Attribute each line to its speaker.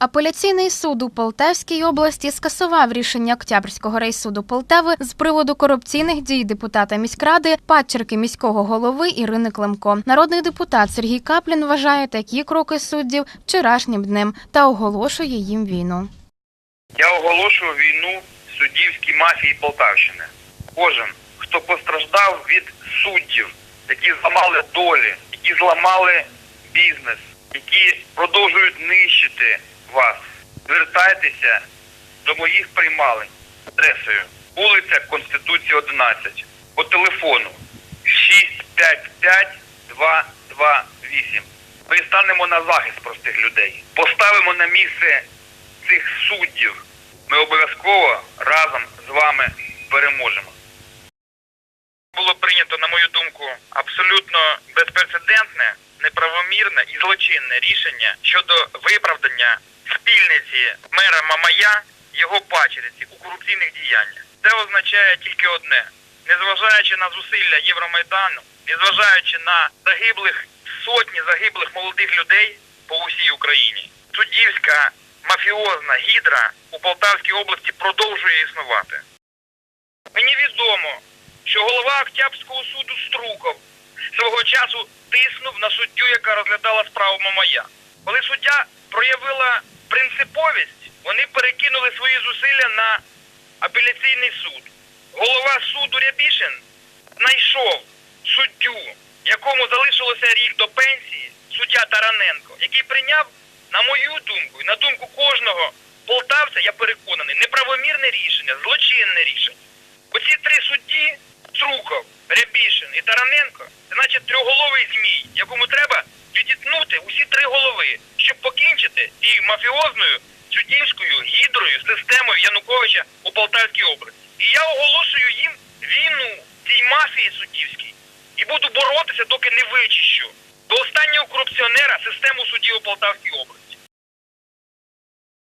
Speaker 1: Апеляційний суд у Полтавській області скасував рішення Октябрського райсуду Полтави з приводу корупційних дій депутата міськради, падчерки міського голови Ірини Климко. Народний депутат Сергій Каплін вважає такі кроки суддів вчорашнім днем та оголошує їм війну.
Speaker 2: Я оголошую війну суддівській мафії Полтавщини. Кожен, хто постраждав від суддів, які зламали долі, які зламали бізнес, які продовжують нищити вас, звертайтеся до моїх приймалень адресою вулиця Конституції 11 по телефону 655 228. Ми станемо на захист простих людей. Поставимо на місце цих суддів. Ми обов'язково разом з вами переможемо. Було прийнято, на мою думку, абсолютно безпрецедентне, неправомірне і злочинне рішення щодо виправдання спільниці мера Мамая його пачериці у корупційних діяннях. Це означає тільки одне: незважаючи на зусилля Євромайдану, незважаючи на загиблих сотні загиблих молодих людей по усій Україні, суддівська мафіозна гідра у Полтавській області продовжує існувати. Мені відомо, що голова Октябрського суду Струков свого часу тиснув на суддю, яка розглядала справу Мамая. Коли суддя проявила принциповість, вони перекинули свої зусилля на апеляційний суд. Голова суду Рябішин знайшов суддю, якому залишилося рік до пенсії, суддя Тараненко, який прийняв, на мою думку, і на думку кожного полтавця, я переконаний, неправомірне рішення, злочинне рішення. Оці три судді Струков, Рябішин і Тараненко, це наче трьохголовий мафіозною суддівською гідрою системою Януковича у Полтавській області. І я оголошую їм війну цій мафії суддівській і буду боротися, доки не вичищу до останнього корупціонера систему суддів у Полтавській області.